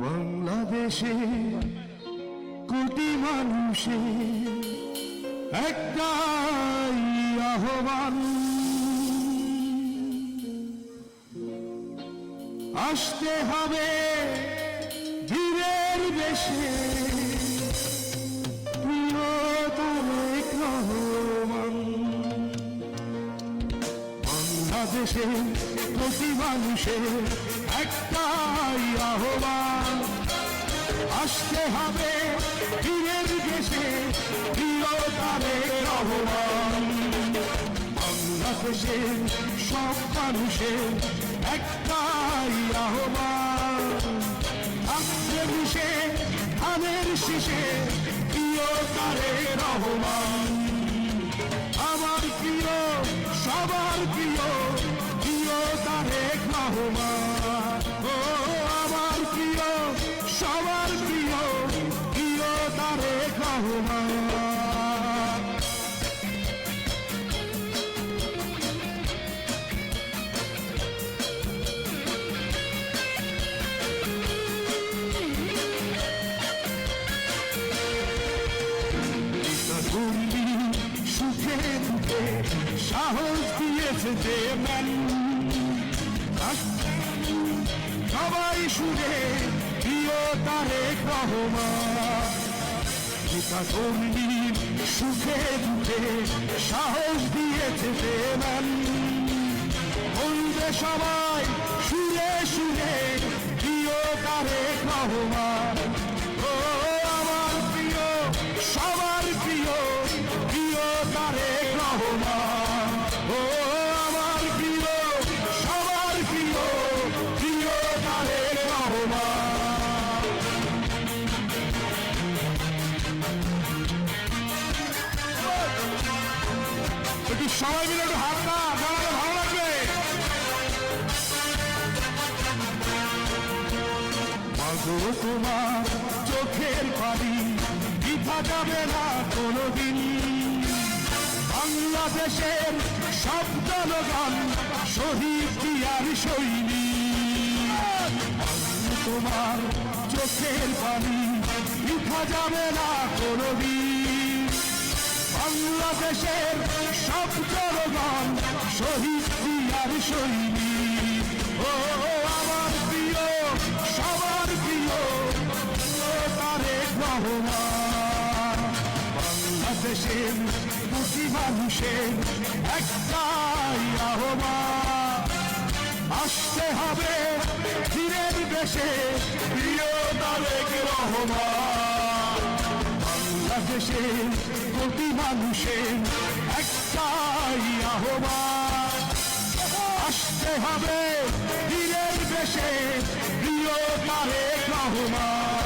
বাংলাদেশে কোটি মানুষের একটাই আহ্বান। আসতে হবে ধীরের বেশে। বাংলাদেশে প্রতি মানুষের একটাই আহ্বান। আসতে হবে বীরের দেশে রহমান। বাংলাদেশের সব মানুষের একটাই আহ্বান। আসছে মিশে ধানের শীষে প্রিয় তারেক রহমান। আমার প্রিয়, সবার প্রিয় প্রিয় তারেক রহমান। সবার প্রিয় প্রিয় তারেক রহমান সুখে দুঃখে সাহস দিয়েছে যে ম্যান সবাই সুরে তারেক রহমান সুখে দুঃখে সাহস দিয়েছে ম্যান বলবে সবাই সুরে সুরে প্রিয় তারেক রহমান ও আমার প্রিয় সবার প্রিয় প্রিয় তারেক রহমান ও একটু সবাই মিলে একটু হাত না জানালে ভালো লাগবে। তোমার চোখের পানি যাবে না কোনোদিন। বাংলাদেশের সব জনগণ শহীদ দিয়ার সৈনিক। তোমার চোখের পানি যাবে না কোনোদিন। বাংলাদেশের সব জনগণ শহীদ দিয়ার সৈনিক। ও আমার প্রিয়, সবার প্রিয় রহমান। বাংলাদেশের প্রতি মানুষের একটাই আহ্বান। আসতে হবে ধীরের দেশে, প্রিয় তারেক রহমান। বাংলাদেশের প্রতি মানুষের একটাই আহ্বান। আসতে হবে দিনের দেশে প্রিয় তারে রহমান।